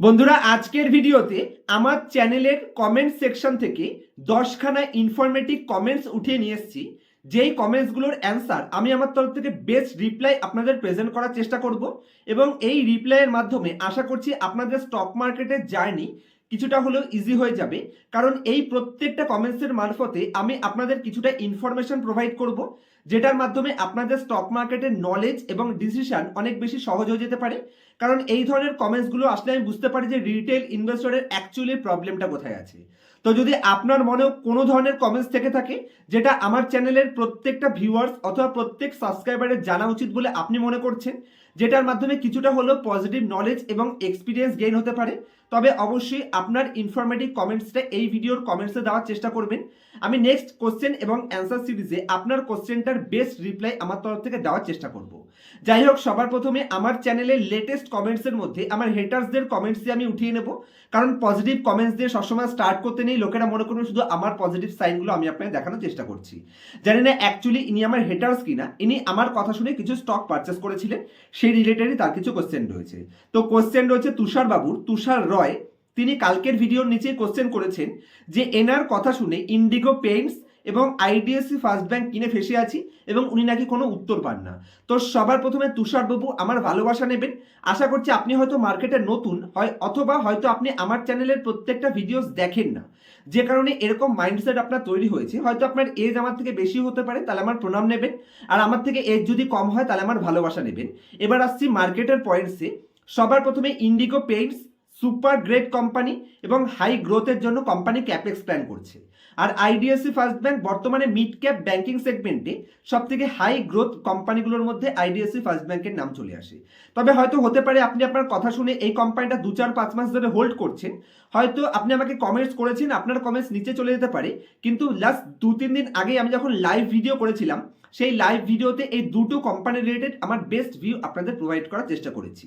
বন্ধুরা, আজকের ভিডিওতে আমার চ্যানেলের কমেন্ট সেকশন থেকে দশখানা ইনফরমেটিভ কমেন্টস উঠিয়ে নিয়ে এসেছি। যেই কমেন্টসগুলোর অ্যান্সার আমি আমার তরফ থেকে বেস্ট রিপ্লাই আপনাদের প্রেজেন্ট করার চেষ্টা করব এবং এই রিপ্লাইয়ের মাধ্যমে আশা করছি আপনাদের স্টক মার্কেটের জার্নি কিছুটা হলেও ইজি হয়ে যাবে। কারণ এই প্রত্যেকটা কমেন্টসের মারফতে আমি আপনাদের কিছুটা ইনফরমেশন প্রোভাইড করব, যেটার মাধ্যমে আপনাদের স্টক মার্কেটের নলেজ এবং ডিসিশন অনেক বেশি সহজ হয়ে যেতে পারে। কারণ এই ধরনের কমেন্টসগুলো আসলে আমি বুঝতে পারি যে রিটেল ইনভেস্টরের অ্যাকচুয়ালি প্রবলেমটা কোথায় আছে। তো যদি আপনার মনেও কোনো ধরনের কমেন্টস থেকে থাকে, যেটা আমার চ্যানেলের প্রত্যেকটা ভিউয়ার্স অথবা প্রত্যেক সাবস্ক্রাইবারের জানা উচিত বলে আপনি মনে করছেন, যেটার মাধ্যমে কিছুটা হলেও পজিটিভ নলেজ এবং এক্সপিরিয়েন্স গেইন হতে পারে তবে অবশ্যই আপনার ইনফরমেটিভ কমেন্টসটা এই ভিডিওর কমেন্টসে দেওয়ার চেষ্টা করবেন। আমি নেক্সট কোশ্চেন এবং অ্যান্সার সিরিজে আপনার কোশ্চেনটার বেস্ট রিপ্লাই আমার তরফ থেকে দেওয়ার চেষ্টা করব। যাই হোক, সবার প্রথমে আমার চ্যানেলের লেটেস্ট কমেন্টসের মধ্যে আমার হেটার্সদের কমেন্টস আমি উঠিয়ে নেব। কারণ পজিটিভ কমেন্টস দিয়ে সবসময় স্টার্ট করতে নেই, লোকেরা মনে করুন শুধু আমার পজিটিভ সাইনগুলো আমি আপনাকে দেখানোর চেষ্টা করছি। জানি না অ্যাকচুয়ালি ইনি আমার হেটার্স কিনা, ইনি আমার কথা শুনে কিছু স্টক পারচেস করেছিলেন, সেই রিলেটেডই তার কিছু কোশ্চেন রয়েছে। তো কোশ্চেন রয়েছে তুষার বাবুর তুষার রয় তিনি কালকের ভিডিওর নিচে কোশ্চেন করেছেন যে এনার কথা শুনে ইন্ডিগো পেইন্টস এবং আইডিএসসি ফার্স্ট ব্যাংক কিনে ফেসে আছি এবং উনি নাকি কোনো উত্তর পান না। তো সবার প্রথমে তুষারবাবু আমার ভালোবাসা নেবেন। আশা করছি আপনি হয়তো মার্কেটে নতুন হয় অথবা হয়তো আপনি আমার চ্যানেলের প্রত্যেকটা ভিডিওস দেখেন না। যে কারণে এরকম মাইন্ডসেট আপনার তৈরি হয়েছে। হয়তো আপনার এজ আমার থেকে বেশি হতে পারে, তাহলে আমার প্রণাম নেবেন। আর আমার থেকে এজ যদি কম হয়, তাহলে আমার ভালোবাসা নেবেন। এবার আসছি মার্কেটের পয়েন্টসে সবার প্রথমে Indigo Paints super great company এবং হাই গ্রোথের জন্য কোম্পানি ক্যাপেক্স প্ল্যান করছে। আর আইডিএফসি ফার্স্ট ব্যাংক বর্তমানে মিড ক্যাপ ব্যাংকিং সেগমেন্টে সব থেকে হাই গ্রোথ কোম্পানিগুলোর মধ্যে আইডিএফসি ফার্স্ট ব্যাংকের নাম চলে আসে। তবে হয়তো হতে পারে আপনি আপনার কথা শুনে এই কোম্পানিটা দু চার পাঁচ মাস ধরে হোল্ড করছেন। হয়তো আপনি আমাকে কমেন্টস করেছেন, আপনার কমেন্টস নিচে চলে যেতে পারে। কিন্তু লাস্ট দু তিন দিন আগে আমি যখন লাইভ ভিডিও করেছিলাম সেই লাইভ ভিডিওতে এই দুটো কোম্পানি রিলেটেড আমার বেস্ট ভিউ আপনাদের প্রোভাইড করার চেষ্টা করেছি।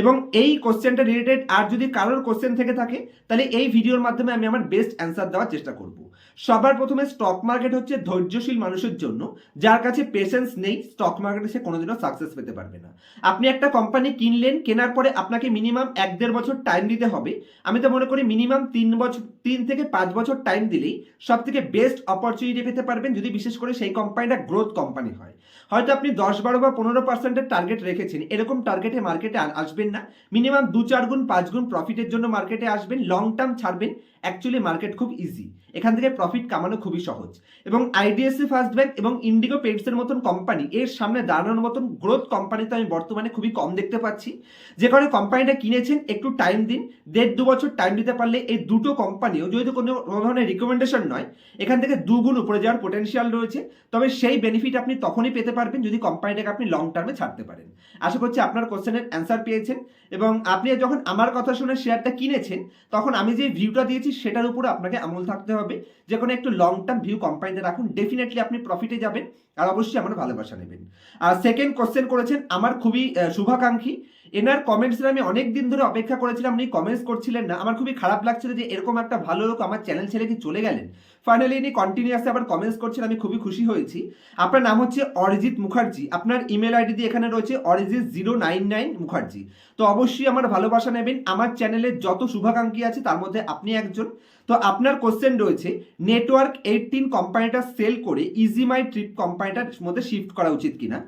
এবং এই কোশ্চেনটা রিলেটেড আর যদি কারোর কোশ্চেন থেকে থাকে, তাহলে এই ভিডিওর মাধ্যমে আমি আমার বেস্ট অ্যান্সার দেওয়ার চেষ্টা করব। সবার প্রথমে স্টক মার্কেট হচ্ছে ধৈর্যশীল মানুষের জন্য, যার কাছে পেশেন্স নেই স্টক মার্কেটে সে কোনোদিনও সাকসেস পেতে পারবে না। আপনি একটা কোম্পানি কিনলেন, কেনার পরে আপনাকে মিনিমাম এক দেড় বছর টাইম দিতে হবে। আমি তো মনে করি মিনিমাম তিন বছর তিন থেকে পাঁচ বছর টাইম দিলেই সব থেকে বেস্ট অপরচুনিটি পেতে পারবেন, যদি বিশেষ করে সেই কোম্পানিটা গ্রোথ কোম্পানি হয়। হয়তো আপনি দশ বারো বা পনেরো পার্সেন্টের টার্গেট রেখেছেন, এরকম টার্গেটে মার্কেটে আসবেন না। মিনিমাম দু চার গুণ, পাঁচ গুণ প্রফিটের জন্য মার্কেটে আসবেন লং টার্ম ছাড়বেন অ্যাকচুয়ালি মার্কেট খুব ইজি এখান থেকে প্রফিট কামানো খুবই সহজ। এবং আইডিএসসি ফার্স্ট ব্যাংক এবং ইন্ডিগো পেন্টসের মতন কোম্পানি এর সামনে দাঁড়ানোর মতন গ্রোথ কোম্পানি তো আমি বর্তমানে খুবই কম দেখতে পাচ্ছি। যে কারণে কোম্পানিটা কিনেছেন, একটু টাইম দিন। দেড় দু বছর টাইম দিতে পারলে এই দুটো কোম্পানিও যদি কোনো ধরনের রিকমেন্ডেশন নয়, এখান থেকে দুগুণ উপরে যাওয়ার পোটেনশিয়াল রয়েছে। তবে সেই বেনিফিট আপনি তখনই পেতে পারবেন যদি কোম্পানিটাকে আপনি লং টার্মে ছাড়তে পারেন। আশা করছি আপনার কোশ্চেনের অ্যান্সার পেয়েছেন। এবং আপনি যখন আমার কথা শুনে শেয়ারটা কিনেছেন, তখন আমি যে ভিউটা দিয়েছি সেটার উপরে আপনাকে আমল থাকতে হবে। যে কোনো একটু লং টার্ম ভিউ কোম্পানিতে রাখুন। ডেফিনেটলি আপনি প্রফিটে যাবেন আর অবশ্যই আমার ভালোবাসা নেবেন। আর সেকেন্ড কোশ্চেন করেছেন, আমার খুবই শুভাকাঙ্ক্ষী। এনার কমেন্টসের আমি অনেক দিন ধরে অপেক্ষা করেছিলাম, উনি কমেন্টস করছিলেন না। আমার খুবই খারাপ লাগছিল যে এরকম একটা ভালো লোক আমার চ্যানেল ছেড়ে কি চলে গেলেন। ফাইনালি ইনি কন্টিনিউয়াসলি আবার কমেন্টস করছেন, আমি খুবই খুশি হয়েছি। আপনার নাম হচ্ছে অরিজিৎ মুখার্জি। আপনার ইমেল আইডি দিয়ে এখানে রয়েছে Arijit zero nine nine Mukherjee. তো অবশ্যই আমার ভালোবাসা নেবেন। আমার চ্যানেলের যত শুভাকাঙ্ক্ষী আছে, তার মধ্যে আপনি একজন। তো আপনার কোশ্চেন রয়েছে নেটওয়ার্ক এইটিন কোম্পানিটা সেল করে ইজি মাই ট্রিপ কোম্পানিটার মধ্যে শিফট করা উচিত কিনা?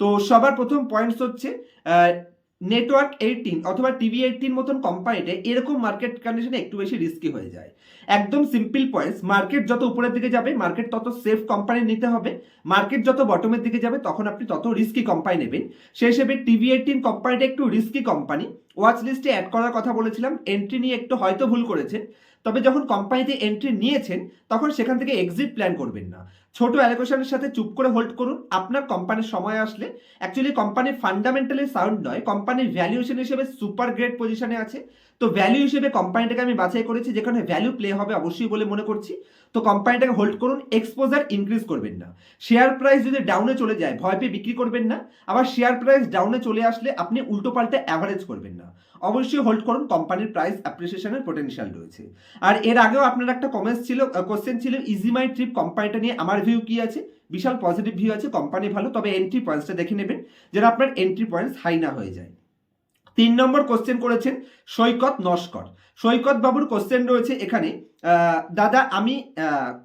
তো সবার প্রথম পয়েন্টস হচ্ছে নেটওয়ার্ক এইটিন অথবা টিভি এইটিন মতন কোম্পানিতে এরকম মার্কেট কন্ডিশনে একটু বেশি রিস্কি হয়ে যায়। একদম সিম্পল পয়েন্টস মার্কেট যত উপরের দিকে যাবে মার্কেট তত সেফ কোম্পানি নিতে হবে মার্কেট যত বটমের দিকে যাবে, তখন আপনি তত রিস্কি কোম্পানি নেবেন। সেই হিসেবে টিভি এইটিন কোম্পানিটা একটু রিস্কি কোম্পানি ওয়াচ লিস্টে অ্যাড করার কথা বলেছিলাম এন্ট্রি নিয়ে একটু হয়তো ভুল করেছেন, তবে যখন কোম্পানিতে এন্ট্রি নিয়েছেন, তখন সেখান থেকে এক্সিট প্ল্যান করবেন না। ছোট অ্যালোকেশনের সাথে চুপ করে হোল্ড করুন, আপনার কোম্পানির সময় আসলে অ্যাকচুয়ালি কোম্পানির ফান্ডামেন্টালি সাউন্ড নয় কোম্পানির ভ্যালুয়েশন হিসেবে সুপার গ্রেট পজিশনে আছে। তো ভ্যালু হিসেবে কোম্পানিটাকে আমি বাছাই করেছি, যেখানে ভ্যালু প্লে হবে অবশ্যই বলে মনে করছি। তো কোম্পানিটাকে হোল্ড করুন এক্সপোজার ইনক্রিজ করবেন না। শেয়ার প্রাইস যদি ডাউনে চলে যায়, ভয় পেয়ে বিক্রি করবেন না। আবার শেয়ার প্রাইস ডাউনে চলে আসলে আপনি উল্টো পাল্টে অ্যাভারেজ করবেন না। অবশ্যই হোল্ড করুন কোম্পানির প্রাইস অ্যাপ্রিসিয়েশনের পোটেনশিয়াল রয়েছে। আর এর আগেও আপনার একটা কমেন্টস ছিল কোশ্চেন ছিল ইজি মাই ট্রিপ কোম্পানিটা নিয়ে আমার ভিউ কি আছে? বিশাল পজিটিভ ভিউ আছে কোম্পানি ভালো, তবে এন্ট্রি পয়েন্টসটা দেখে নেবেন, যেন আপনার এন্ট্রি পয়েন্টস হাই না হয়ে যায়। তিন নম্বর কোশ্চেন করেছেন সৈকত নস্কর। সৈকত বাবুর কোশ্চেন রয়েছে এখানে দাদা, আমি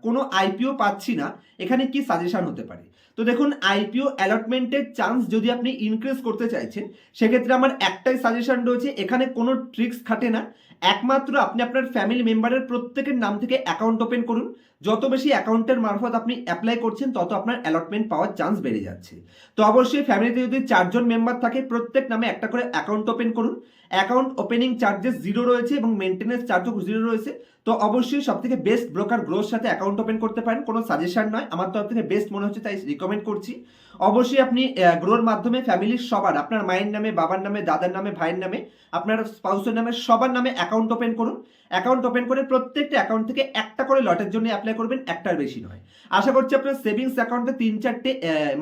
কোনো আইপিও পাচ্ছি না, এখানে কি সাজেশন হতে পারে? তো দেখুন আইপিও অ্যালটমেন্টের চান্স যদি আপনি ইনক্রিজ করতে চাইছেন, সেক্ষেত্রে আমার একটাই সাজেশন রয়েছে, এখানে কোনো ট্রিক্স খাটে না একমাত্র আপনি আপনার ফ্যামিলি মেম্বারের প্রত্যেকের নাম থেকে অ্যাকাউন্ট ওপেন করুন। যত বেশি অ্যাকাউন্টের মারফত আপনি অ্যাপ্লাই করছেন, তত আপনার অ্যালটমেন্ট পাওয়ার চান্স বেড়ে যাচ্ছে। তো অবশ্যই ফ্যামিলিতে যদি চারজন মেম্বার থাকে, প্রত্যেক নামে একটা করে অ্যাকাউন্ট ওপেন করুন। অ্যাকাউন্ট ওপেনিং চার্জেস জিরো রয়েছে এবং মেনটেন্যান্স চার্জও জিরো রয়েছে। তো অবশ্যই সব থেকে বেস্ট ব্রোকার গ্রোর সাথে অ্যাকাউন্ট ওপেন করতে পারেন, কোনো সাজেশন নয়। আমার তরফ থেকে বেস্ট মনে হচ্ছে তাই রিকমেন্ড করছি। অবশ্যই আপনি গ্রোর মাধ্যমে ফ্যামিলির সবার, আপনার মায়ের নামে, বাবার নামে, দাদার নামে, ভাইয়ের নামে, আপনার স্পাউসের নামে, সবার নামে অ্যাকাউন্ট ওপেন করুন। অ্যাকাউন্ট ওপেন করে প্রত্যেকটা অ্যাকাউন্ট থেকে একটা করে লটের জন্য অ্যাপ্লাই করবেন, একটার বেশি নয়। আশা করছি আপনার সেভিংস অ্যাকাউন্টে তিন চারটে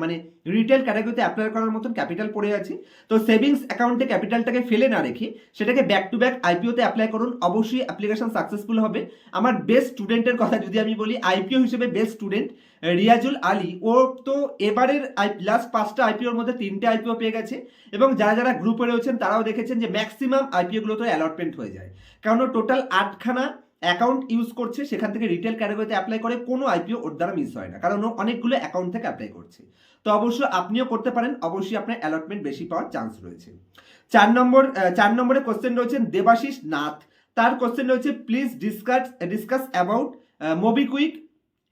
মানে রিটেল ক্যাটাগরিতে অ্যাপ্লাই করার মতন ক্যাপিটাল পড়ে আছে। তো সেভিংস অ্যাকাউন্টে ক্যাপিটালটাকে ফেলে না রেখে সেটাকে ব্যাক টু ব্যাক আইপিওতে অ্যাপ্লাই করুন। অবশ্যই অ্যাপ্লিকেশন সাকসেসফুল হবে। আমার বেস্ট স্টুডেন্টের কথা যদি আমি বলি আইপিও হিসেবে বেস্ট স্টুডেন্ট রিয়াজুল আলী। ও তো এবারের আই লাস্ট পাঁচটা আইপিওর মধ্যে তিনটে আইপিও পেয়ে গেছে এবং যারা যারা গ্রুপে রয়েছেন, তারাও দেখেছেন যে ম্যাক্সিমাম আইপিওগুলো তো অ্যালটমেন্ট হয়ে যায়। কারণ টোটাল আটখানা অ্যাকাউন্ট ইউজ করছে, সেখান থেকে রিটেল ক্যাটাগরিতে অ্যাপ্লাই করে কোনো আইপিও ওর দ্বারা মিস হয় না। কারণ ও অনেকগুলো অ্যাকাউন্ট থেকে অ্যাপ্লাই করছে। তো অবশ্যই আপনিও করতে পারেন, অবশ্যই আপনার অ্যালটমেন্ট বেশি পাওয়ার চান্স রয়েছে। চার নম্বর চার নম্বরে কোশ্চেন রয়েছেন দেবাশিস নাথ। তার কোশ্চেন রয়েছে please discuss discuss about MobiKwik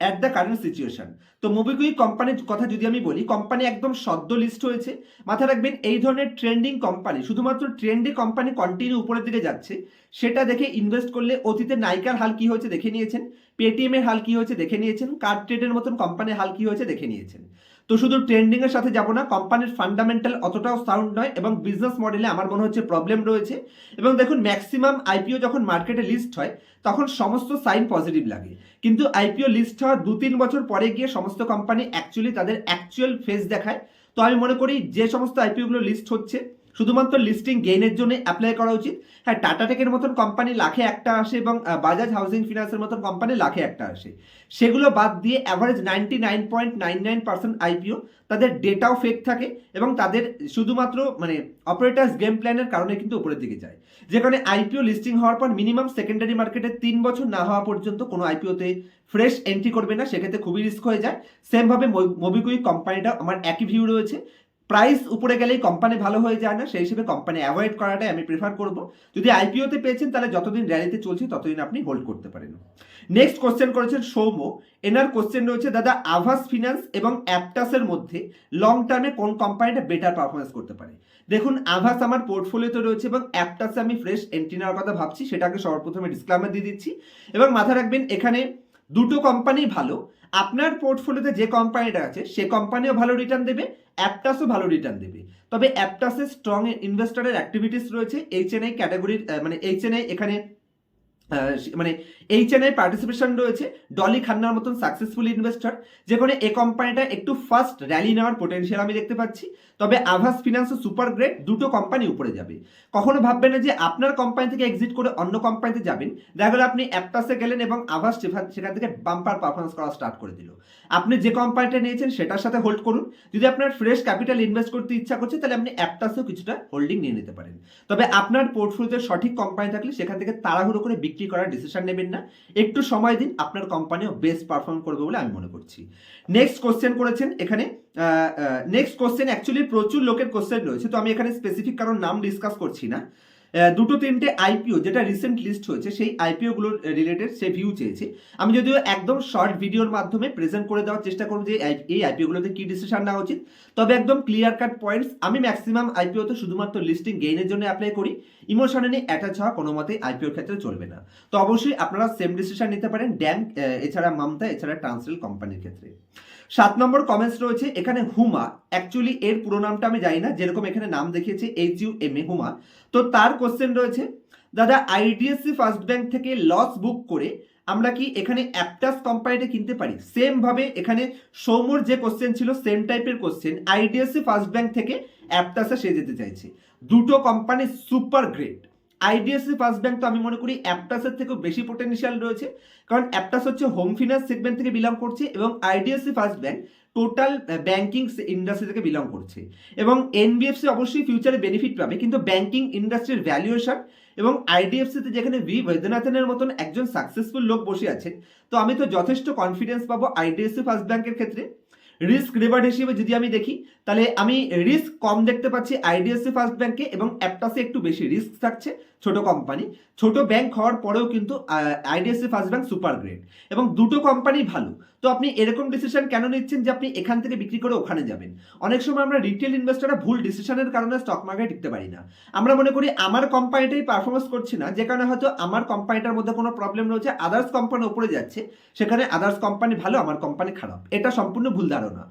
at the current situation তো মোবিকুইক কোম্পানির কথা যদি আমি বলি কোম্পানি একদম সদ্য লিস্ট হয়েছে। মাথায় রাখবেন, এই ধরনের ট্রেন্ডিং কোম্পানি শুধুমাত্র ট্রেন্ডে কোম্পানি কন্টিনিউ উপরের দিকে যাচ্ছে, সেটা দেখে ইনভেস্ট করলে অতীতে নাইকার হাল কি হয়েছে দেখে নিয়েছেন পেটিএমের হাল কি হয়েছে দেখে নিয়েছেন কার্ড ট্রেডের মতন কোম্পানির হাল কি হয়েছে দেখে নিয়েছেন। তো শুধু ট্রেন্ডিং এর সাথে যাব না কোম্পানির ফান্ডামেন্টাল অতটাও সাউন্ড নয় এবং বিজনেস মডেলে আমার মনে হচ্ছে প্রবলেম রয়েছে। এবং দেখুন ম্যাক্সিমাম আইপিও যখন মার্কেটে লিস্ট হয়, তখন সমস্ত সাইন পজিটিভ লাগে। কিন্তু আইপিও লিস্ট হওয়ার দু তিন বছর পরে গিয়ে সমস্ত কোম্পানি অ্যাকচুয়ালি তাদের অ্যাকচুয়াল ফেস দেখায়। তো আমি মনে করি, যে সমস্ত আইপিওগুলো লিস্ট হচ্ছে শুধুমাত্র লিস্টিং গেইনের জন্য অ্যাপ্লাই করা উচিত। হ্যাঁ টাটা টেকের মতন কোম্পানি লাখে একটা আসে এবং বাজাজ হাউসিং ফিনান্সের মতন কোম্পানি লাখে একটা আসে। সেগুলো বাদ দিয়ে average ninety nine point nine nine percent IPO তাদের ডেটাও ফেক থাকে এবং তাদের শুধুমাত্র মানে অপারেটার্স গেম প্ল্যানের কারণে কিন্তু উপরের দিকে যায়। যেখানে আইপিও লিস্টিং হওয়ার পর মিনিমাম সেকেন্ডারি মার্কেটে তিন বছর না হওয়া পর্যন্ত কোনো আইপিওতে ফ্রেশ এন্ট্রি করবে না, সেক্ষেত্রে খুবই রিস্ক হয়ে যায়। সেমভাবে মোবিকুইক কোম্পানিটা আমার একই ভিউ রয়েছে। প্রাইস উপরে গেলেই কোম্পানি ভালো হয়ে যায় না, সেই হিসেবে কোম্পানি অ্যাভয়েড করাটাই আমি প্রেফার করব। যদি আইপিওতে পেয়েছেন, তাহলে যতদিন র্যালিতে চলছে, ততদিন আপনি হোল্ড করতে পারেন। নেক্সট কোশ্চেন করেছেন সৌম্য। এনার কোশ্চেন রয়েছে, দাদা, আভাস ফিনান্স এবং অ্যাপটাসের মধ্যে লং টার্মে কোন কোম্পানিটা বেটার পারফরমেন্স করতে পারে? দেখুন, আভাস আমার পোর্টফোলিওতে রয়েছে এবং অ্যাপটাসে আমি ফ্রেশ এন্ট্রি নেওয়ার কথা ভাবছি, সেটাকে সর্বপ্রথমে ডিসক্লামার দিয়ে দিচ্ছি। এবং মাথায় রাখবেন, এখানে দুটো কোম্পানি ভালো। আপনার পোর্টফোলিওতে যে কোম্পানিটা আছে, সে কোম্পানিও ভালো রিটার্ন দেবে অ্যাপটাসও ভালো রিটার্ন দেবে। তবে অ্যাপটাসে স্ট্রং ইনভেস্টারের অ্যাক্টিভিটিস রয়েছে। এইচএনআই ক্যাটাগরির মানে এইচএনআই এখানে মানে এইচএনআই পার্টিসিপেশন রয়েছে ডলি খান্নার মতন সাকসেসফুল ইনভেস্টর যেখানে এই কোম্পানিটা একটু ফার্স্ট র্যালি নেওয়ার পোটেনশিয়াল আমি দেখতে পাচ্ছি। তবে আভাস ফিনান্স ও সুপার গ্রেড দুটো কোম্পানি উপরে যাবে। কখনো ভাববেন না যে আপনার কোম্পানি থেকে এক্সিট করে অন্য কোম্পানিতে যাবেন। দেখা গেলো আপনি অ্যাপটাসে গেলেন এবং আভাস সেখান থেকে বাম্পার পারফরমেন্স করা স্টার্ট করে দিল। আপনি যে কোম্পানিটা নিয়েছেন সেটার সাথে হোল্ড করুন। যদি আপনার ফ্রেশ ক্যাপিটাল ইনভেস্ট করতে ইচ্ছা করছে, তাহলে আপনি অ্যাপটাসেও কিছুটা হোল্ডিং নিয়ে নিতে পারেন। তবে আপনার পোর্টফোলিওতে সঠিক কোম্পানি থাকলে সেখান থেকে তাড়াহুড়ো করে বিক্রি করার ডিসিশন নেবেন না। একটু সময় দিন, আপনার কোম্পানিও বেস্ট পারফর্ম করবে বলে আমি মনে করছি। নেক্সট কোশ্চেন করেছেন এখানে নেক্সট কোশ্চেন অ্যাকচুয়ালি প্রচুর লোকের কোশ্চেন রয়েছে, তো আমি এখানে স্পেসিফিক কারণ নাম ডিসকাস করছি না। দুটো তিনটে আইপিও যেটা রিসেন্ট লিস্ট হয়েছে, সেই আইপিও গুলোর রিলেটেড সে ভিউ চেয়েছে। আমি যদিও একদম শর্ট ভিডিওর মাধ্যমে প্রেজেন্ট করে দেওয়ার চেষ্টা করব যে এই- এই আইপিও গুলোতে কি ডিসিশন নেওয়া উচিত। তবে একদম ক্লিয়ার কাট পয়েন্টস আমি ম্যাক্সিমাম আইপিওতে শুধুমাত্র লিস্টিং গেইনের জন্য অ্যাপ্লাই করি। ইমোশনালি অ্যাটাচ হওয়া কোনো মতেই আইপিওর ক্ষেত্রে চলবে না। তো অবশ্যই আপনারা সেম ডিসিশন নিতে পারেন ড্যাম এছাড়া মামতা এছাড়া ট্রান্সলেল কোম্পানির ক্ষেত্রে। সাত নম্বর কমেন্টস রয়েছে, এখানে হুমা অ্যাকচুয়ালি এর পুরো নামটা আমি জানি না, যেরকম এখানে নাম দেখিয়েছে H U M A Huma. তো তার কোশ্চেন রয়েছে। দাদা আইডিএফসি ফার্স্ট ব্যাংক থেকে লস বুক করে আমরা কি এখানে অ্যাপটাস কোম্পানিটা কিনতে পারি? সেম ভাবে এখানে সৌমুর যে কোশ্চেন ছিল সেম টাইপের কোশ্চেন আইডিএফসি ফার্স্ট ব্যাংক থেকে অ্যাপটাসে সে যেতে চাইছে। দুটো company super great IDFC first bank তো আমি মনে করি অ্যাপটাসের থেকেও বেশি পোটেনশিয়াল রয়েছে। কারণ অ্যাপটাস হচ্ছে হোম ফিনান্স সেগমেন্ট থেকে বিলং করছে এবং IDFC first bank total banking industry থেকে বিলং করছে। এবং এনবিএফসি অবশ্যই ফিউচারে বেনিফিট পাবে, কিন্তু ব্যাংকিং ইন্ডাস্ট্রির ভ্যালুয়েশন এবং আইডিএফসিতে যেখানে ভি বৈদ্যনাথনের মতন একজন সাকসেসফুল লোক বসে আছেন, তো আমি তো যথেষ্ট কনফিডেন্স পাবো আইডিএফসি ফার্স্ট ব্যাংকের ক্ষেত্রে। রিস্ক রিওয়ার্ড হিসেবে যদি আমি দেখি, তাহলে আমি রিস্ক কম দেখতে পাচ্ছি আইডিএফসি ফার্স্ট ব্যাংকে এবং অ্যাপটাসে একটু বেশি রিস্ক থাকছে। ছোট কোম্পানি ছোট ব্যাংক হওয়ার পরেও কিন্তু IDFC first bank super grade এবং দুটো কোম্পানি ভালো। তো আপনি এরকম ডিসিশন কেন নিচ্ছেন যে আপনি এখান থেকে বিক্রি করে ওখানে যাবেন? অনেক সময় আমরা রিটেল ইনভেস্টররা ভুল ডিসিশনের কারণে স্টক মার্কেট টিকতে পারি না। আমরা মনে করি আমার কোম্পানিটাই পারফরমেন্স করছে না, যে কারণে হয়তো আমার কোম্পানিটার মধ্যে কোনো প্রবলেম রয়েছে আদার্স কোম্পানি উপরে যাচ্ছে, সেখানে আদার্স কোম্পানি ভালো, আমার কোম্পানি খারাপ। এটা সম্পূর্ণ ভুল ধারণা।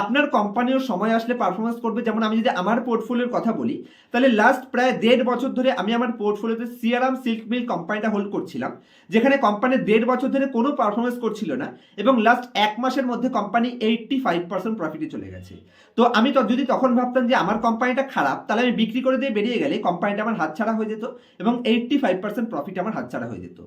আপনার কোম্পানিও সময় আসলে পারফরমেন্স করবে, যেমন আমি যদি আমার পোর্টফোলিওর কথা বলি, তাহলে লাস্ট প্রায় দেড় বছর ধরে আমি আমার পোর্টফোলিওতে সিয়ারাম সিল্ক মিল কোম্পানিটা হোল্ড করছিলাম, যেখানে কোম্পানি দেড় বছর ধরে কোনো পারফরমেন্স করছিল না এবং লাস্ট এক মাসের মধ্যে কোম্পানি এইটটি ফাইভ পার্সেন্ট প্রফিটে চলে গেছে। তো আমি যদি তখন ভাবতাম যে আমার কোম্পানিটা খারাপ, তাহলে আমি বিক্রি করে দিয়ে বেরিয়ে গেলে কোম্পানিটা আমার হাতছাড়া হয়ে যেত এবং এইটটি ফাইভ পার্সেন্ট প্রফিট আমার হাতছাড়া হয়ে যেত।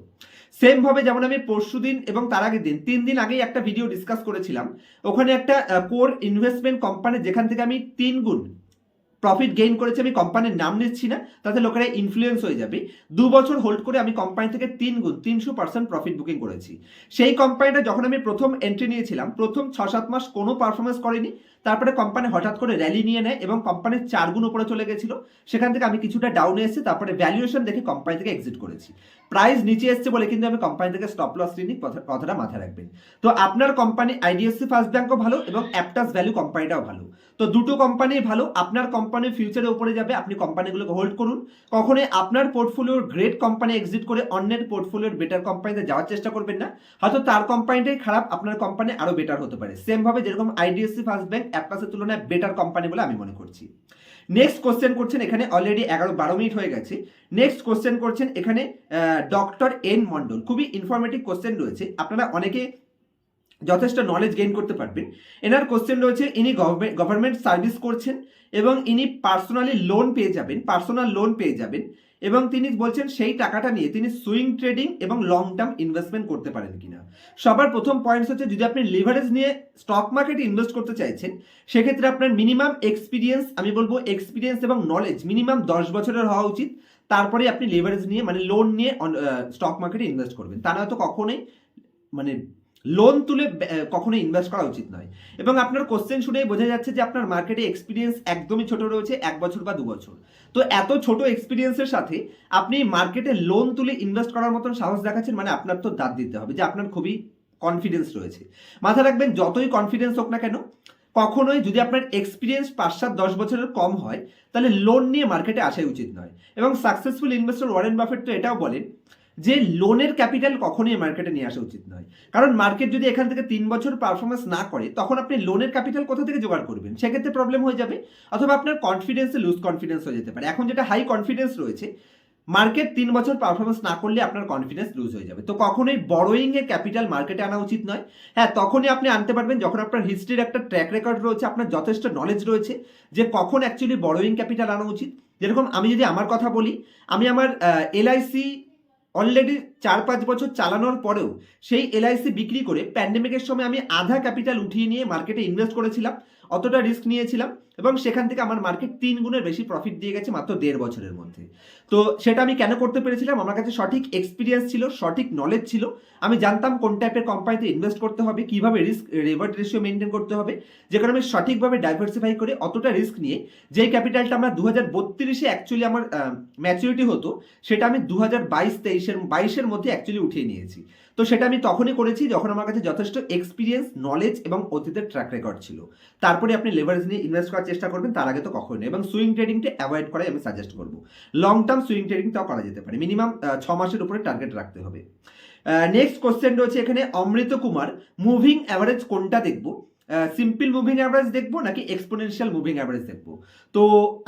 সেম ভাবে যেমন আমি পরশু দিন এবং তার আগের দিন, তিন দিন আগেই একটা ভিডিও ডিসকাস করেছিলাম। ওখানে একটা কোর ইনভেস্টমেন্ট কোম্পানি যেখান থেকে আমি তিন গুণ প্রফিট গেইন করেছে, আমি কোম্পানির নাম নিচ্ছি না, তাতে লোকেরা ইনফ্লুয়েন্স হয়ে যাবে। দু বছর হোল্ড করে আমি কোম্পানি থেকে তিন গুণ, তিনশো পার্সেন্ট প্রফিট বুকিং করেছি। সেই কোম্পানিটা যখন আমি প্রথম এন্ট্রি নিয়েছিলাম, প্রথম ছ সাত মাস কোনো পারফরমেন্স করেনি তারপরে কোম্পানি হঠাৎ করে র্যালি নিয়ে নেয় এবং কোম্পানির চার গুণ উপরে চলে গেছিল। সেখান থেকে আমি কিছুটা ডাউনে এসেছি তারপরে ভ্যালুয়েশন দেখে কোম্পানি থেকে এক্সিট করেছি। প্রাইস নিচে এসছে বলে কিন্তু আমি কোম্পানি থেকে স্টপ লস নিই কথাটা মাথায় রাখবেন। তো আপনার কোম্পানি আইডিএফসি ফার্স্ট ব্যাঙ্কও ভালো এবং অ্যাপটাস ভ্যালু কোম্পানিটাও ভালো। তো দুটো কোম্পানি ভালো, আপনার কোম্পানির ফিউচারের উপরে যাবে, আপনি কোম্পানিগুলোকে হোল্ড করুন। কখনোই আপনার পোর্টফোলিওর গ্রেট কোম্পানি এক্সিট করে অন্যের পোর্টফোলিওর বেটার কোম্পানিতে যাওয়ার চেষ্টা করবেন না। হয়তো তার কোম্পানিটাই খারাপ, আপনার কোম্পানি আরও বেটার হতে পারে। সেমভাবে যেরকম আইডিএফসি ফার্স্ট ব্যাংক অ্যাপটাসের তুলনায় বেটার কোম্পানি বলে আমি মনে করছি। নেক্সট কোশ্চেন করছেন এখানে অলরেডি এগারো বারো মিনিট হয়ে গেছে। নেক্সট কোশ্চেন করছেন এখানে ডক্টর এন মন্ডল খুবই ইনফরমেটিভ কোশ্চেন রয়েছে। আপনারা অনেকে যথেষ্ট নলেজ গেইন করতে পারবেন। এনার কোশ্চেন রয়েছে, ইনি গভর্নমেন্ট সার্ভিস করছেন এবং ইনি পার্সোনালি লোন পেয়ে যাবেন পার্সোনাল লোন পেয়ে যাবেন। এবং তিনি বলছেন সেই টাকাটা নিয়ে তিনি সুইং ট্রেডিং এবং লং টার্ম ইনভেস্টমেন্ট করতে পারেন কিনা। সবার প্রথম পয়েন্টস হচ্ছে, যদি আপনি লিভারেজ নিয়ে স্টক মার্কেটে ইনভেস্ট করতে চাইছেন, সেক্ষেত্রে আপনার মিনিমাম এক্সপিরিয়েন্স আমি বলব এক্সপিরিয়েন্স এবং নলেজ মিনিমাম দশ বছরের হওয়া উচিত। তারপরে আপনি লিভারেজ নিয়ে মানে লোন নিয়ে স্টক মার্কেটে ইনভেস্ট করবেন। তা নয়তো কখনোই মানে লোন তুলে কখনোই ইনভেস্ট করা উচিত নয়। এবং আপনার কোশ্চেন শুনেই বোঝা যাচ্ছে যে আপনার মার্কেটে এক্সপিরিয়েন্স একদমই ছোট রয়েছে, এক বছর বা দু বছর। তো এত ছোট এক্সপিরিয়েন্সের সাথে আপনি মার্কেটে লোন তুলে ইনভেস্ট করার মতন সাহস দেখাচ্ছেন মানে আপনার তো দাঁত দিতে হবে, যে আপনার খুবই কনফিডেন্স রয়েছে। মাথা রাখবেন, যতই কনফিডেন্স হোক না কেন, কখনোই যদি আপনার এক্সপিরিয়েন্স পাঁচ সাত দশ বছরের কম হয়, তাহলে লোন নিয়ে মার্কেটে আসাই উচিত নয়। এবং সাকসেসফুল ইনভেস্টর ওয়ারেন বাফেট তো এটাও বলেন যে লোনের ক্যাপিটাল কখনোই মার্কেটে নিয়ে আসা উচিত নয়। কারণ মার্কেট যদি এখান থেকে তিন বছর পারফরমেন্স না করে, তখন আপনি লোনের ক্যাপিটাল কোথা থেকে জোগাড় করবেন? সেক্ষেত্রে প্রবলেম হয়ে যাবে। অথবা আপনার কনফিডেন্সে লুজ কনফিডেন্স হয়ে যেতে পারে। এখন যেটা হাই কনফিডেন্স রয়েছে মার্কেট তিন বছর পারফরমেন্স না করলে আপনার কনফিডেন্স লুজ হয়ে যাবে। তো কখনোই বড়োইং এর ক্যাপিটাল মার্কেটে আনা উচিত নয়। হ্যাঁ তখনই আপনি আনতে পারবেন যখন আপনার হিস্ট্রির একটা ট্র্যাক রেকর্ড রয়েছে, আপনার যথেষ্ট নলেজ রয়েছে যে কখন অ্যাকচুয়ালি বড়োইং ক্যাপিটাল আনা উচিত। যেরকম আমি যদি আমার কথা বলি, আমি আমার এলআইসি অলরেডি চার পাঁচ বছর চালানোর পরেও সেই এলআইসি বিক্রি করে প্যান্ডেমিকের সময় আমি আধা ক্যাপিটাল উঠিয়ে নিয়ে মার্কেটে ইনভেস্ট করেছিলাম। অতটা রিস্ক নিয়েছিলাম এবং সেখান থেকে আমার মার্কেট তিন গুণের বেশি প্রফিট দিয়ে গেছে মাত্র দেড় বছরের মধ্যে। তো সেটা আমি কেন করতে পেরেছিলাম? আমার কাছে সঠিক এক্সপিরিয়েন্স ছিল, সঠিক নলেজ ছিল। আমি জানতাম কোন টাইপের কোম্পানিতে ইনভেস্ট করতে হবে, কীভাবে রিস্ক রেভার্ট রেশিও মেনটেন করতে হবে। যে কারণে আমি সঠিকভাবে ডাইভার্সিফাই করে অতটা রিস্ক নিয়ে যেই ক্যাপিটালটা আমরা দু হাজার বত্রিশে অ্যাকচুয়ালি আমার ম্যাচুরিটি হতো, সেটা আমি দু হাজার বাইশ তেইশের, বাইশের মধ্যে অ্যাকচুয়ালি উঠিয়ে নিয়েছি। তো সেটা আমি তখনই করেছি যখন আমার কাছে যথেষ্ট এক্সপিরিয়েন্স নলেজ এবং অতীতের ট্র্যাক রেকর্ড ছিল। তারপরে আপনি লেভারেজ নিয়ে ইনভেস্ট করার চেষ্টা করবেন, তার আগে তো কখনো এবং সুইং ট্রেডিংটা অ্যাভয়েড করাই আমি সাজেস্ট করব। লং টার্ম সুইং ট্রেডিং তাও করা যেতে পারে। মিনিমাম ছ মাসের উপরে টার্গেট রাখতে হবে। নেক্সট কোশ্চেন রয়েছে এখানে অমৃত কুমার মুভিং অ্যাভারেজ কোনটা দেখব? সিম্পল মুভিং অ্যাভারেজ দেখব নাকি এক্সপোনেনশিয়াল মুভিং অ্যাভারেজ দেখব? তো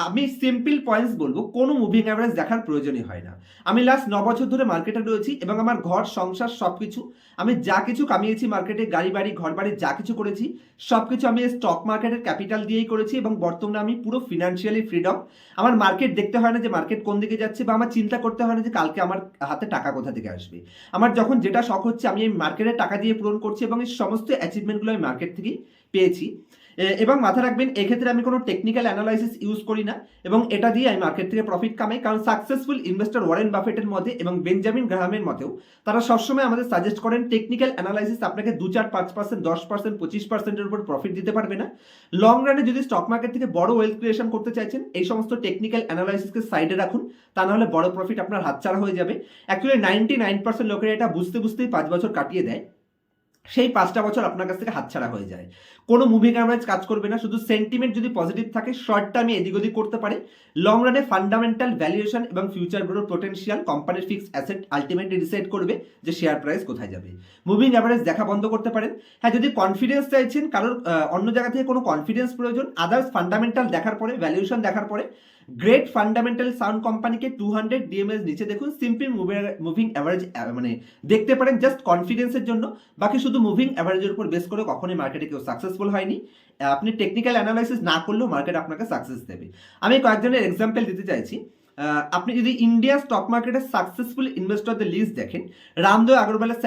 আমি সিম্পল পয়েন্টস বলব, কোনো মুভিং অ্যাভারেজ দেখার প্রয়োজনই হয় না। আমি লাস্ট ন বছর ধরে মার্কেটে রয়েছি এবং আমার ঘর, সংসার সব কিছু আমি যা কিছু কামিয়েছি মার্কেটে গাড়ি বাড়ি, ঘর বাড়ি, যা কিছু করেছি সব কিছু আমি স্টক মার্কেটের ক্যাপিটাল দিয়েই করেছি এবং বর্তমানে আমি পুরো ফিনান্সিয়ালি ফ্রিডম আমার মার্কেট দেখতে হয় না যে মার্কেট কোন দিকে যাচ্ছে বা আমার চিন্তা করতে হয় না যে কালকে আমার হাতে টাকা কোথা থেকে আসবে। আমার যখন যেটা শখ হচ্ছে, আমি এই মার্কেটে টাকা দিয়ে পূরণ করছি এবং এই সমস্ত অ্যাচিভমেন্টগুলো আমি মার্কেট থেকেই পেয়েছি। এবং মাথা রাখবেন, এক্ষেত্রে আমি কোনো টেকনিক্যাল অ্যানালাইসিস ইউজ করি না, এবং এটা দিয়ে আমি মার্কেট থেকে প্রফিট কামাই, কারণ সাকসেসফুল ইনভেস্টর ওয়ারেন বাফেটের মতে এবং বেঞ্জামিন গ্রাহামের মতেও তারা সবসময় আমাদের সাজেস্ট করেন টেকনিক্যাল অ্যানালাইসিস আপনাকে দু চার, পাঁচ পার্সেন্ট দশ পার্সেন্ট পঁচিশ পার্সেন্টের উপর প্রফিট দিতে পারবে না। লং রানে যদি স্টক মার্কেট থেকে বড় ওয়েলথ ক্রিয়েশন করতে চাইছেন, এই সমস্ত টেকনিক্যাল অ্যানালাইসিসকে সাইডে রাখুন, তা নাহলে বড় প্রফিট আপনার হাতছাড়া হয়ে যাবে। অ্যাকচুয়ালি নাইনটি নাইন পার্সেন্ট লোকেরা এটা বুঝতে, বুঝতেই পাঁচ বছর কাটিয়ে দেয়। সেই পাঁচটা বছর আপনার কাছ থেকে হাতছাড়া হয়ে যায়। কোনো মুভিং অ্যাভারেজ কাজ করবে না, শুধু সেন্টিমেন্ট যদি পজিটিভ থাকে শর্ট টার্মে এদিক ওদিক করতে পারে। লং রানে ফান্ডামেন্টাল ভ্যালুয়েশন এবং ফিউচার গ্রোথ পোটেনশিয়াল কোম্পানির ফিক্স অ্যাসেট আলটিমেটলি ডিসাইড করবে যে শেয়ার প্রাইস কোথায় যাবে। মুভিং অ্যাভারেজ দেখা বন্ধ করতে পারেন। হ্যাঁ যদি কনফিডেন্স চাইছেন, কারোর অন্য জায়গা থেকে কোনো কনফিডেন্স প্রয়োজন আদার্স ফান্ডামেন্টাল দেখার পরে ভ্যালুয়েশন দেখার পরে গ্রেট ফান্ডামেন্টাল সাউন্ড কোম্পানিকে টু হান্ড্রেড ডিএমএস নিচে দেখুন সিম্পল মুভিং অ্যাভারেজ মানে দেখতে পারেন জাস্ট কনফিডেন্সের জন্য। বাকি শুধু মুভিং অ্যাভারেজের উপর বেস করে কখনোই মার্কেটে কেউ সাকসেসফুল হয়নি। আপনি টেকনিক্যাল অ্যানালাইসিস না করলেও মার্কেট আপনাকে সাকসেস দেবে। আমি কয়েকজনের এক্সাম্পল দিতে চাইছি। আপনি যদি ইন্ডিয়া স্টক মার্কেটের সাকসেসফুল ইনভেস্টরদের লিস্ট দেখেন রামদেব আগরওয়ালের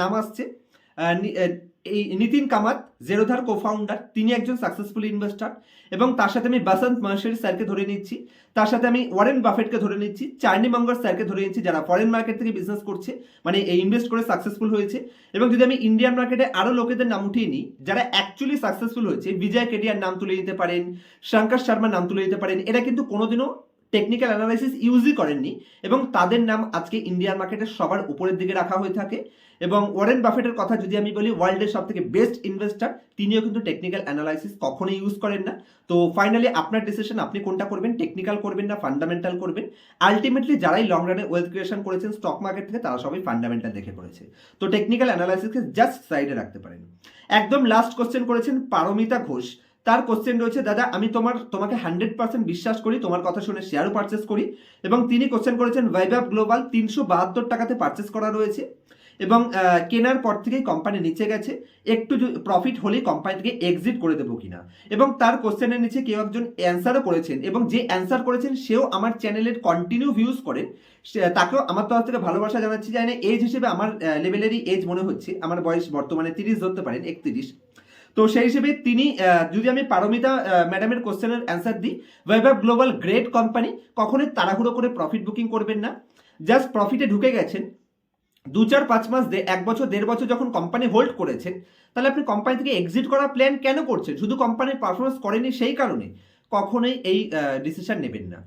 নাম আসছে। এই নিতিন কামাত, জেরোধার কো ফাউন্ডার তিনি একজন সাকসেসফুল ইনভেস্টর এবং তার সাথে আমি বাসন্ত মার্শের স্যারকে ধরে নিচ্ছি। তার সাথে আমি ওয়ারেন বাফেটকে ধরে নিচ্ছি, চার্নি মঙ্গর স্যারকে ধরে নিচ্ছি যারা ফরেন মার্কেট থেকে বিজনেস করছে মানে এই ইনভেস্ট করে সাকসেসফুল হয়েছে। এবং যদি আমি ইন্ডিয়ান মার্কেটে আরও লোকেদের নাম উঠিয়ে নিই, যারা অ্যাকচুয়ালি সাকসেসফুল হয়েছে, বিজয় কেডিয়ার নাম তুলে নিতে পারেন, শঙ্কর শর্মার নাম তুলে নিতে পারেন, এরা কিন্তু কোনোদিনও টেকনিক্যাল অ্যানালাইসিস ইউজই করেননি এবং তাদের নাম আজকে ইন্ডিয়ান মার্কেটের সবার উপরের দিকে রাখা হয়ে থাকে এবং ওয়ারেন বাফেটের কথা যদি আমি বলি ওয়ার্ল্ডের সব থেকে বেস্ট ইনভেস্টার তিনিও কিন্তু টেকনিক্যাল অ্যানালাইসিস কখনোই ইউজ করেন না। তো ফাইনালি আপনার ডিসিশন আপনি কোনটা করবেন টেকনিক্যাল করবেন না ফান্ডামেন্টাল করবেন? আলটিমেটলি যারাই লং রানে ওয়েলথ ক্রিয়েশন করেছেন স্টক মার্কেট থেকে তারা সবাই ফান্ডামেন্টাল দেখে করেছে। তো টেকনিক্যাল অ্যানালাইসিসকে জাস্ট সাইডে রাখতে পারেন। একদম লাস্ট কোশ্চেন করেছেন পারমিতা ঘোষ। তার কোশ্চেন রয়েছে, দাদা, আমি তোমার, তোমাকে হান্ড্রেড পার্সেন্ট বিশ্বাস করি, তোমার কথা শুনে শেয়ারও পারচেস করি। এবং তিনি কোশ্চেন করেছেন ভাইভাব গ্লোবাল তিনশো বাহাত্তর টাকাতে পারচেস করা রয়েছে। এবং কেনার পর থেকেই কোম্পানি নিচে গেছে। একটু প্রফিট হলেই কোম্পানি থেকে এক্সিট করে দেবো কিনা? এবং তার কোশ্চেনের নিচে কেউ একজন অ্যান্সারও করেছেন। এবং যে অ্যান্সার করেছেন, সেও আমার চ্যানেলের কন্টিনিউ ভিউজ করেন তাকেও আমার তরফ থেকে ভালোবাসা জানাচ্ছি। জানি এজ হিসেবে আমার লেভেলেরই এজ মনে হচ্ছে। আমার বয়স বর্তমানে তিরিশ ধরতে পারেন, একত্রিশ। তো সেই হিসেবে তিনি যদি আমি পারমিতা ম্যাডামের কোশ্চেনের অ্যান্সার দিই ওয়েব গ্লোবাল গ্রেট কোম্পানি কখনোই তাড়াহুড়ো করে প্রফিট বুকিং করবেন না। জাস্ট প্রফিটে ঢুকে গেছেন। দু চার পাঁচ মাস এক বছর, দেড় বছর যখন কোম্পানি হোল্ড করেছেন, তাহলে আপনি কোম্পানি থেকে এক্সিট করার প্ল্যান কেন করছেন? শুধু কোম্পানির পারফরমেন্স করেনি সেই কারণে। কখনোই এই ডিসিশন নেবেন না।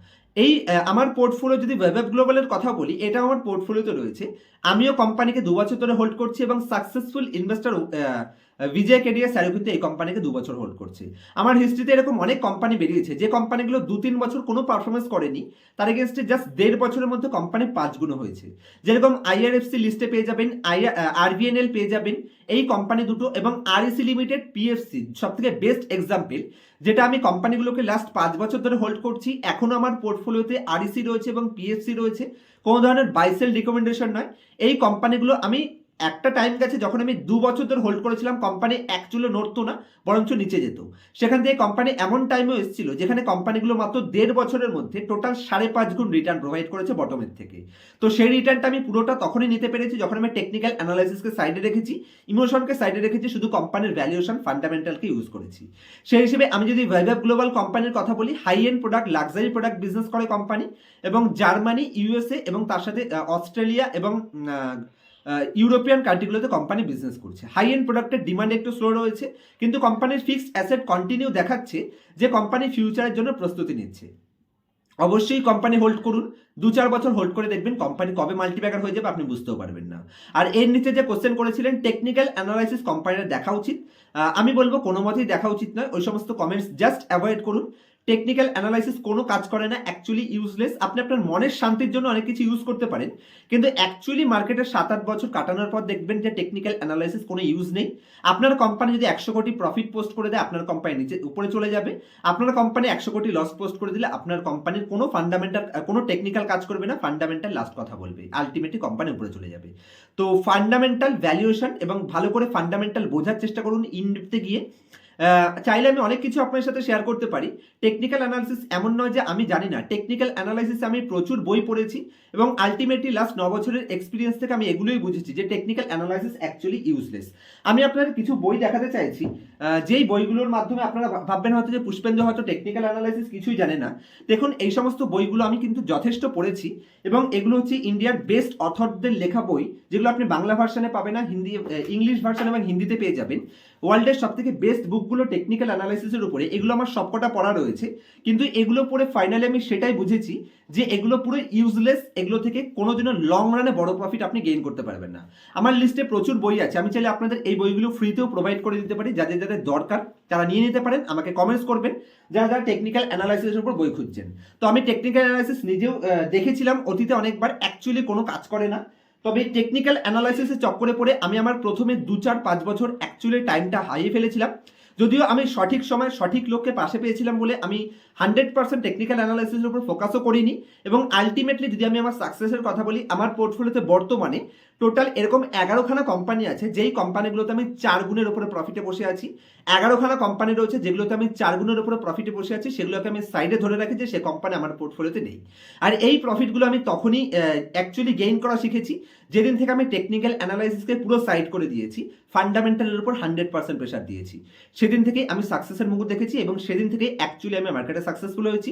এই আমার পোর্টফোলিও যদি ওয়েব গ্লোবালের কথা বলি, এটা আমার পোর্টফোলিওতে রয়েছে। আমিও কোম্পানিকে দু বছর ধরে হোল্ড করছি এবং সাকসেসফুল ইনভেস্টর বিজয় কেডিয়া স্যারও কিন্তু এই কোম্পানিকে দু বছর হোল্ড করছে। আমার হিস্ট্রিতে এরকম অনেক কোম্পানি বেরিয়েছে, যে কোম্পানিগুলো দু তিন বছর কোনো পারফরমেন্স করেনি, তার এগেনস্টে জাস্ট দেড় বছরের মধ্যে কোম্পানি পাঁচ গুণ হয়েছে। যেরকম আইআরএফসি লিস্টে পেয়ে যাবেন আরবিএনএল পেয়ে যাবেন, এই কোম্পানি দুটো এবং আরইসি লিমিটেড পিএফসি সব থেকে বেস্ট এক্সাম্পল যেটা আমি কোম্পানিগুলোকে লাস্ট পাঁচ বছর ধরে হোল্ড করছি, এখনও আমার পোর্টফোলিওতে আরইসি রয়েছে এবং পিএফসি রয়েছে। কোনো ধরনের বাইসেল রিকমেন্ডেশন নয়। এই কোম্পানিগুলো আমি একটা টাইম গেছে যখন আমি দু বছর ধরে হোল্ড করেছিলাম কোম্পানি এক চুলো নড়তো না, বরঞ্চ নিচে যেত। সেখান থেকে কোম্পানি এমন টাইমেও এসেছিল, যেখানে কোম্পানিগুলো মাত্র দেড় বছরের মধ্যে টোটাল সাড়ে পাঁচ গুণ রিটার্ন প্রোভাইড করেছে বটমের থেকে। তো সেই রিটার্নটা আমি পুরোটা তখনই নিতে পেরেছি যখন আমি টেকনিক্যাল অ্যানালাইসিসকে সাইডে রেখেছি ইমোশনকে সাইডে রেখেছি, শুধু কোম্পানির ভ্যালুয়েশন ফান্ডামেন্টালকে ইউজ করেছি। সেই হিসেবে আমি যদি ভাইভাব গ্লোবাল কোম্পানির কথা বলি high end product luxury product business করে কোম্পানি এবং জার্মানি ইউএসএ এবং তার সাথে অস্ট্রেলিয়া এবং ইউরোপিয়ান কান্ট্রিগুলোতে কোম্পানি বিজনেস করছে। হাই এন্ড প্রোডাক্টের ডিমান্ড একটু স্লো রয়েছে, কিন্তু কোম্পানির ফিক্সড অ্যাসেট কন্টিনিউ দেখাচ্ছে যে কোম্পানি ফিউচারের জন্য প্রস্তুতি নিচ্ছে। অবশ্যই কোম্পানি হোল্ড করুন, দু চার বছর হোল্ড করে দেখবেন কোম্পানি কবে মাল্টিপ্যাকার হয়ে যাবে, আপনি বুঝতেও পারবেন না। আর এর নিচে যে কোশ্চেন করেছিলেন টেকনিক্যাল অ্যানালাইসিস কোম্পানির দেখা উচিত। আমি বলব কোনো মতেই দেখা উচিত নয়, ওই সমস্ত কমেন্টস জাস্ট অ্যাভয়েড করুন। টেকনিক্যাল অ্যানালাইসিস কোনো কাজ করে না অ্যাকচুয়ালি ইউজলেস আপনি আপনার মনের শান্তির জন্য অনেক কিছু ইউজ করতে পারেন। কিন্তু অ্যাকচুয়ালি মার্কেটের সাত আট বছর কাটানোর পর দেখবেন যে টেকনিক্যাল অ্যানালাইসিস কোনো ইউজ নেই। আপনার কোম্পানি যদি একশো কোটি প্রফিট পোস্ট করে দেয়, আপনার কোম্পানি নিচে, উপরে চলে যাবে। আপনার কোম্পানি একশো কোটি লস পোস্ট করে দিলে আপনার কোম্পানির কোনো ফান্ডামেন্টাল কোনো টেকনিক্যাল কাজ করবে না ফান্ডামেন্টাল লাস্ট কথা বলবে। আলটিমেটলি কোম্পানি উপরে চলে যাবে। তো ফান্ডামেন্টাল ভ্যালুয়েশন এবং ভালো করে ফান্ডামেন্টাল বোঝার চেষ্টা করুন ইনডিপতে গিয়ে। চাইলে আমি অনেক কিছু আপনার সাথে শেয়ার করতে পারি। টেকনিক্যাল অ্যানালাইসিস এমন নয় যে আমি জানি না। টেকনিক্যাল অ্যানালাইসিসে আমি প্রচুর বই পড়েছি এবং আলটিমেটলি লাস্ট ন বছরের এক্সপিরিয়েন্স থেকে আমি এগুলোই বুঝেছি যে টেকনিক্যাল অ্যানালাইসিস অ্যাকচুয়ালি ইউজলেস আমি আপনাদের কিছু বই দেখাতে চাইছি যেই বইগুলোর মাধ্যমে আপনারা ভাববেন হয়তো যে পুষ্পেন্দ্র হয়তো টেকনিক্যাল অ্যানালাইসিস কিছুই জানে না। দেখুন, এই সমস্ত বইগুলো আমি কিন্তু যথেষ্ট পড়েছি এবং এগুলো হচ্ছে ইন্ডিয়ার বেস্ট অথরদের লেখা বই, যেগুলো আপনি বাংলা ভার্সানে পাবেন না, হিন্দি ইংলিশ ভার্সান এবং হিন্দিতে পেয়ে যাবেন। ওয়ার্ল্ডের সব থেকে বেস্ট বুকগুলো টেকনিক্যাল অ্যানালাইসিসের উপরে, এগুলো আমার সবকটা পড়া রয়েছে। কিন্তু এগুলো পড়ে ফাইনালি আমি সেটাই বুঝেছি যে এগুলো পুরো ইউজলেস এগুলো থেকে কোনোদিনও লং রানে বড় প্রফিট আপনি গেইন করতে পারবেন না। আমার লিস্টে প্রচুর বই আছে, আমি চাইলে আপনাদের এই বইগুলো ফ্রিতেও প্রোভাইড করে দিতে পারি, যাদের যাদের দরকার তারা নিয়ে নিতে পারেন, আমাকে কমেন্টস করবেন, যারা যারা টেকনিক্যাল অ্যানালাইসিসের উপর বই খুঁজছেন। তো আমি টেকনিক্যাল অ্যানালাইসিস নিজেও দেখেছিলাম, অতীতে অনেকবার অ্যাকচুয়ালি কোনো কাজ করে না। তবে টেকনিক্যাল অ্যানালাইসিসে চক্করে পড়ে আমি আমার প্রথমে দু চার পাঁচ বছর অ্যাকচুয়ালি টাইমটা হারিয়ে ফেলেছিলাম। যদিও আমি সঠিক সময় সঠিক লোককে পাশে পেয়েছিলাম বলে আমি হান্ড্রেড পার্সেন্ট টেকনিক্যাল অ্যানালাইসিসের উপর ফোকাসও করিনি এবং আলটিমেটলি যদি আমি আমার সাকসেসের কথা বলি, আমার পোর্টফোলিওতে বর্তমানে টোটাল এরকম এগারোখানা কোম্পানি আছে, যেই কোম্পানিগুলোতে আমি চার গুণের উপরে প্রফিটে বসে আছি। এগারোখানা কোম্পানি রয়েছে, যেগুলোতে আমি চার গুণের উপরে প্রফিটে বসে আছি, সেগুলোকে আমি সাইডে ধরে রাখি যে সে কোম্পানি আমার পোর্টফোলিওতে নেই। আর এই প্রফিটগুলো আমি তখনই অ্যাকচুয়ালি গেইন করা শিখেছি, যেদিন থেকে আমি টেকনিক্যাল অ্যানালাইসিসকে পুরো সাইড করে দিয়েছি ফান্ডামেন্টালের উপর হান্ড্রেড পার্সেন্ট প্রেশার দিয়েছি। সেদিন থেকেই আমি সাকসেসের মুখ দেখেছি এবং সেদিন থেকে অ্যাকচুয়ালি আমি মার্কেটে সাকসেসফুল হয়েছি।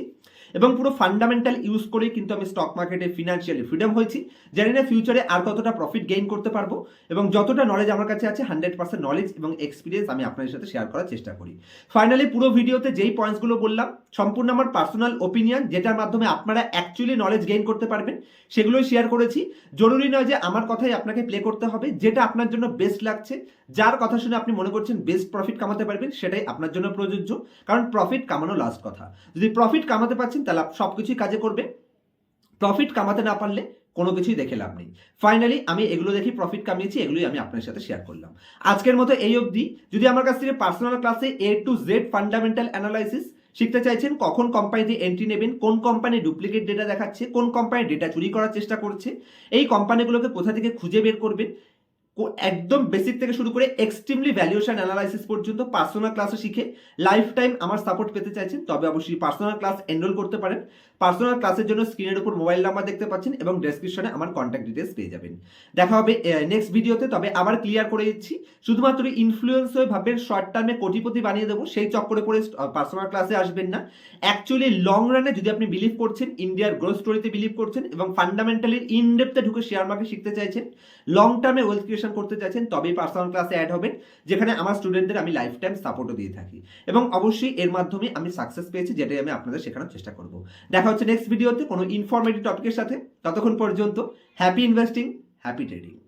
এবং পুরো ফান্ডামেন্টাল ইউজ করে কিন্তু আমি স্টক মার্কেটে ফিনান্সিয়ালি ফ্রিডম হয়েছি। জানি না ফিউচারে আর কতটা প্রফিট গেইন করতে পারব এবং যতটা নলেজ আমার কাছে আছে হান্ড্রেড পার্সেন্ট নলেজ এবং এক্সপিরিয়েন্স আমি আপনাদের সাথে শেয়ার করার চেষ্টা করি। ফাইনালি পুরো ভিডিওতে যেই পয়েন্টসগুলো বললাম, সম্পূর্ণ আমার পার্সোনাল ওপিনিয়ন যেটার মাধ্যমে আপনারা অ্যাকচুয়ালি নলেজ গেইন করতে পারবেন, সেগুলোই শেয়ার করেছি। জরুরি নয় যে আমার কথাই আপনাকে প্লে করতে হবে, যেটা আপনার জন্য বেস্ট লাগছে, যার কথা শুনে আপনি মনে করছেন বেস্ট প্রফিট কামাতে পারবেন, সেটাই আপনার জন্য প্রযোজ্য, কারণ প্রফিট কামানো লাস্ট কথা। যদি প্রফিট কামাতে পারছেন তাহলে সব কিছুই কাজে করবে। প্রফিট কামাতে না পারলে কোনো কিছুই দেখে লাভ নেই। ফাইনালি আমি এগুলো দেখি প্রফিট কামিয়েছি, এগুলোই আমি আপনার সাথে শেয়ার করলাম। আজকের মতো এই অবধি। যদি আমার কাছ থেকে পার্সোনাল ক্লাসে A to Z fundamental analysis শিখতে চাইছেন, কখন কোম্পানিতে এন্ট্রি নেবেন, কোন কোম্পানি ডুপ্লিকেট ডেটা দেখাচ্ছে, কোন কোম্পানি ডেটা চুরি করার চেষ্টা করছে, এই কোম্পানিগুলোকে কোথা থেকে খুঁজে বের করবেন একদম বেসিক থেকে শুরু করে এক্সট্রিমলি ভ্যালুয়েশন অ্যানালাইসিস পর্যন্ত পার্সোনাল ক্লাসে শিখে লাইফ টাইম আমার সাপোর্ট পেতে চাইছেন, তবে অবশ্যই পার্সোনাল ক্লাস এনরোল করতে পারেন। পার্সোনাল ক্লাসের জন্য স্ক্রিনের উপর মোবাইল নাম্বার দেখতে পাচ্ছেন এবং ডেসক্রিপশনে আমার কন্ট্যাক্ট ডিটেলস পেয়ে যাবেন। দেখা হবে নেক্সট ভিডিওতে তবে আবার ক্লিয়ার করে দিচ্ছি, শুধুমাত্র ইনফ্লুয়েন্স হয়ে ভাববেন শর্ট টার্মে কোটিপতি বানিয়ে দেবো, সেই চক্করে পড়ে পার্সোনাল ক্লাসে আসবেন না। অ্যাকচুয়ালি লং রানে যদি আপনি বিলিভ করছেন ইন্ডিয়ার গ্রোথ স্টোরিতে বিলিভ করছেন এবং ফান্ডামেন্টালি ইনডেপথে ঢুকে শেয়ার মার্কেট শিখতে চাইছেন লং টার্মে ওয়েলথ ক্রিয়েশন করতে চাইছেন, তবেই পার্সোনাল ক্লাসে অ্যাড হবেন, যেখানে আমার স্টুডেন্টদের আমি লাইফ টাইম সাপোর্টও দিয়ে থাকি। এবং অবশ্যই এর মাধ্যমে আমি সাকসেস পেয়েছি, যেটাই আমি আপনাদের শেখানোর চেষ্টা করব। দেখা হচ্ছে নেক্সট ভিডিওতে কোনো ইনফরমেটিভ টপিকের সাথে। ততক্ষণ পর্যন্ত হ্যাপি ইনভেস্টিং হ্যাপি ট্রেডিং